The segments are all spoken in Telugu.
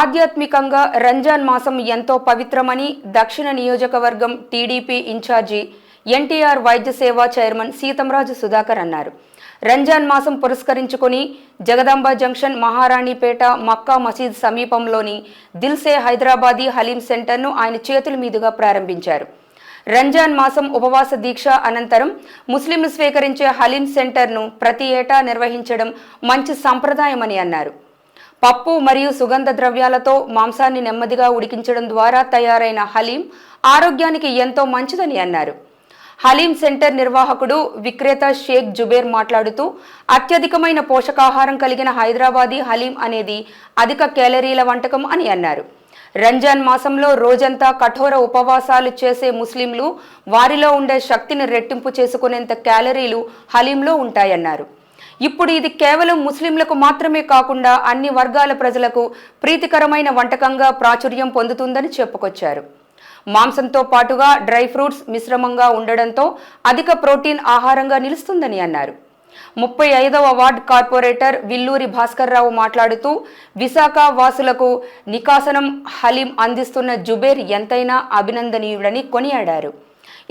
ఆధ్యాత్మికంగా రంజాన్ మాసం ఎంతో పవిత్రమని దక్షిణ నియోజకవర్గం టీడీపీ ఇన్ఛార్జి ఎన్టీఆర్ వైద్య సేవా చైర్మన్ సీతంరాజు సుధాకర్ అన్నారు. రంజాన్ మాసం పురస్కరించుకుని జగదాంబ జంక్షన్ మహారాణిపేట మక్కా మసీద్ సమీపంలోని దిల్సే హైదరాబాదీ హలీం సెంటర్ను ఆయన చేతుల మీదుగా ప్రారంభించారు. రంజాన్ మాసం ఉపవాస దీక్ష అనంతరం ముస్లింలు స్వీకరించే హలీం సెంటర్ను ప్రతి ఏటా నిర్వహించడం మంచి సంప్రదాయమని అన్నారు. పప్పు మరియు సుగంధ ద్రవ్యాలతో మాంసాన్ని నెమ్మదిగా ఉడికించడం ద్వారా తయారైన హలీం ఆరోగ్యానికి ఎంతో మంచిదని అన్నారు. హలీం సెంటర్ నిర్వాహకుడు విక్రేత షేక్ జుబేర్ మాట్లాడుతూ అత్యధికమైన పోషకాహారం కలిగిన హైదరాబాదీ హలీం అనేది అధిక కేలరీల వంటకం అని అన్నారు. రంజాన్ మాసంలో రోజంతా కఠోర ఉపవాసాలు చేసే ముస్లింలు వారిలో ఉండే శక్తిని రెట్టింపు చేసుకునేంత క్యాలరీలు హలీంలో ఉంటాయన్నారు. ఇప్పుడు ఇది కేవలం ముస్లింలకు మాత్రమే కాకుండా అన్ని వర్గాల ప్రజలకు ప్రీతికరమైన వంటకంగా ప్రాచుర్యం పొందుతుందని చెప్పుకొచ్చారు. మాంసంతో పాటుగా డ్రై ఫ్రూట్స్ మిశ్రమంగా ఉండడంతో అధిక ప్రోటీన్ ఆహారంగా నిలుస్తుందని అన్నారు. ముప్పై ఐదవ వార్డ్ కార్పొరేటర్ విల్లూరి భాస్కర్రావు మాట్లాడుతూ విశాఖ వాసులకు నికాసనం హలీం అందిస్తున్న జుబేర్ ఎంతైనా అభినందనీయుడని కొనియాడారు.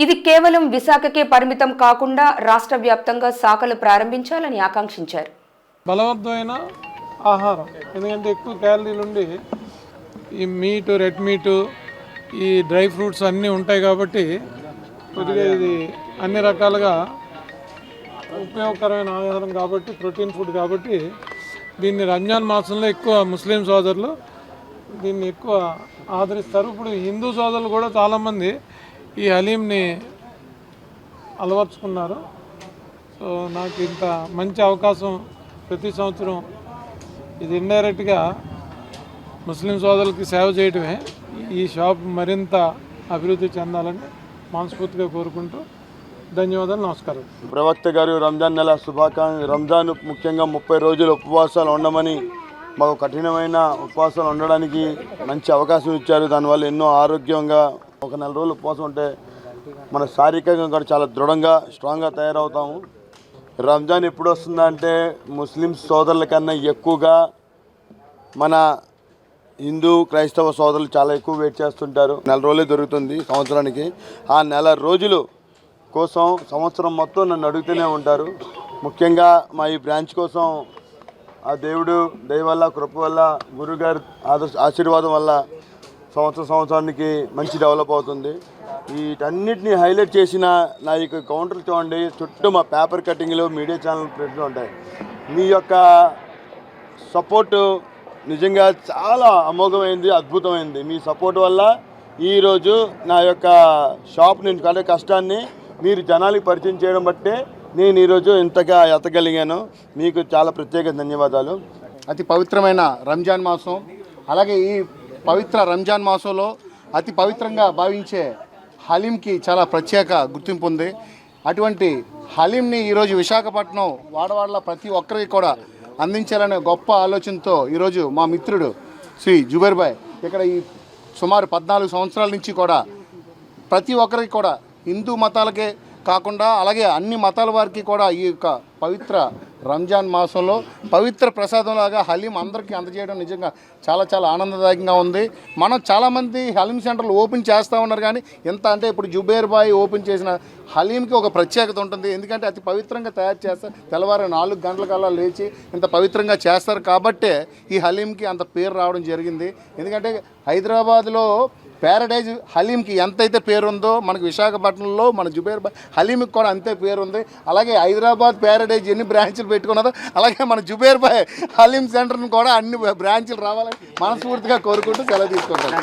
ఇది కేవలం విశాఖకే పరిమితం కాకుండా రాష్ట్ర వ్యాప్తంగా శాఖలు ప్రారంభించాలని ఆకాంక్షించారు. బలవంతమైన ఆహారం. ఎందుకంటే ఎక్కువ క్యాలరీలు ఉండి ఈ మీటు రెడ్ మీటు ఈ డ్రై ఫ్రూట్స్ అన్నీ ఉంటాయి కాబట్టి కొద్దిగా ఇది అన్ని రకాలుగా ఉపయోగకరమైన ఆహారం కాబట్టి ప్రోటీన్ ఫుడ్ కాబట్టి దీన్ని రంజాన్ మాసంలో ఎక్కువ ముస్లిం సోదరులు దీన్ని ఎక్కువ ఆదరిస్తారు. ఇప్పుడు హిందూ సోదరులు కూడా చాలామంది ఈ హలీంని అలవర్చుకున్నారు. సో నాకు ఇంత మంచి అవకాశం ప్రతి సంవత్సరం ఇది ఇండైరెక్ట్గా ముస్లిం సోదరులకి సేవ చేయడమే ఈ షాప్ మరింత అభివృద్ధి చెందాలని మనస్ఫూర్తిగా కోరుకుంటూ ధన్యవాదాలు నమస్కారం. ప్రవక్త గారు రంజాన్ నెల శుభాకాంక్ష రంజాన్ ముఖ్యంగా ముప్పై రోజులు ఉపవాసాలు ఉండమని మాకు కఠినమైన ఉపవాసాలు ఉండడానికి మంచి అవకాశం ఇచ్చారు. దానివల్ల ఎన్నో ఆరోగ్యంగా ఒక నెల రోజులు ఉపవాసం ఉంటే మన శారీరకంగా కూడా చాలా దృఢంగా స్ట్రాంగ్గా తయారవుతాము. రంజాన్ ఎప్పుడు వస్తుందంటే ముస్లిం సోదరుల కన్నా ఎక్కువగా మన హిందూ క్రైస్తవ సోదరులు చాలా ఎక్కువ వెయిట్ చేస్తుంటారు. నెల రోజులే దొరుకుతుంది సంవత్సరానికి. ఆ నెల రోజులు కోసం సంవత్సరం మొత్తం నన్ను అడుగుతూనే ఉంటారు. ముఖ్యంగా మా ఈ బ్రాంచ్ కోసం ఆ దేవుడు దయ వల్ల కృప వల్ల గురుగారి ఆశీర్వాదం వల్ల సంవత్సరం సంవత్సరానికి మంచి డెవలప్ అవుతుంది. వీటన్నిటిని హైలైట్ చేసిన నా యొక్క కౌంటర్ చూడండి. చుట్టూ మా పేపర్ కటింగ్లు మీడియా ఛానల్ ప్రింట్లు ఉంటాయి. మీ యొక్క సపోర్టు నిజంగా చాలా అమోఘమైంది అద్భుతమైంది. మీ సపోర్ట్ వల్ల ఈరోజు నా యొక్క షాప్ నేను పడే కష్టాన్ని మీరు జనాలకు పరిచయం చేయడం బట్టే నేను ఈరోజు ఇంతగా ఎత్తగలిగాను. మీకు చాలా ప్రత్యేక ధన్యవాదాలు. అతి పవిత్రమైన రంజాన్ మాసం. అలాగే ఈ పవిత్ర రంజాన్ మాసంలో అతి పవిత్రంగా భావించే హలీంకి చాలా ప్రత్యేక గుర్తింపు ఉంది. అటువంటి హలీంని ఈరోజు విశాఖపట్నం వాడవాడల ప్రతి ఒక్కరికి కూడా అందించాలనే గొప్ప ఆలోచనతో ఈరోజు మా మిత్రుడు శ్రీ జుబేర్ భాయ్ ఇక్కడ ఈ సుమారు పద్నాలుగు సంవత్సరాల నుంచి కూడా ప్రతి ఒక్కరికి కూడా హిందూ మతాలకే కాకుండా అలాగే అన్ని మతాల వారికి కూడా ఈ యొక్క పవిత్ర రంజాన్ మాసంలో పవిత్ర ప్రసాదంలాగా హలీం అందరికీ అందజేయడం నిజంగా చాలా చాలా ఆనందదాయకంగా ఉంది. మనం చాలామంది హలీం సెంటర్లు ఓపెన్ చేస్తూ ఉన్నారు కానీ ఎంత అంటే ఇప్పుడు జుబేర్ బాయ్ ఓపెన్ చేసిన హలీంకి ఒక ప్రత్యేకత ఉంటుంది. ఎందుకంటే అతి పవిత్రంగా తయారు చేస్తారు తెల్లవారు నాలుగు గంటల కల్లా లేచి ఇంత పవిత్రంగా చేస్తారు కాబట్టే ఈ హలీంకి అంత పేరు రావడం జరిగింది. ఎందుకంటే హైదరాబాద్లో ప్యారడైజ్ హలీంకి ఎంతైతే పేరుందో మనకు విశాఖపట్నంలో మన జుబేర్ హలీంకి కూడా అంతే పేరుంది. అలాగే హైదరాబాద్ ప్యారడైజ్ ఎన్ని బ్రాంచ్లు పెట్టుకున్నదో అలాగే మన జుబేర్ బాయ్ హలీం సెంటర్ని కూడా అన్ని బ్రాంచ్లు రావాలని మనస్ఫూర్తిగా కోరుకుంటూ సెలవు తీసుకుంటాను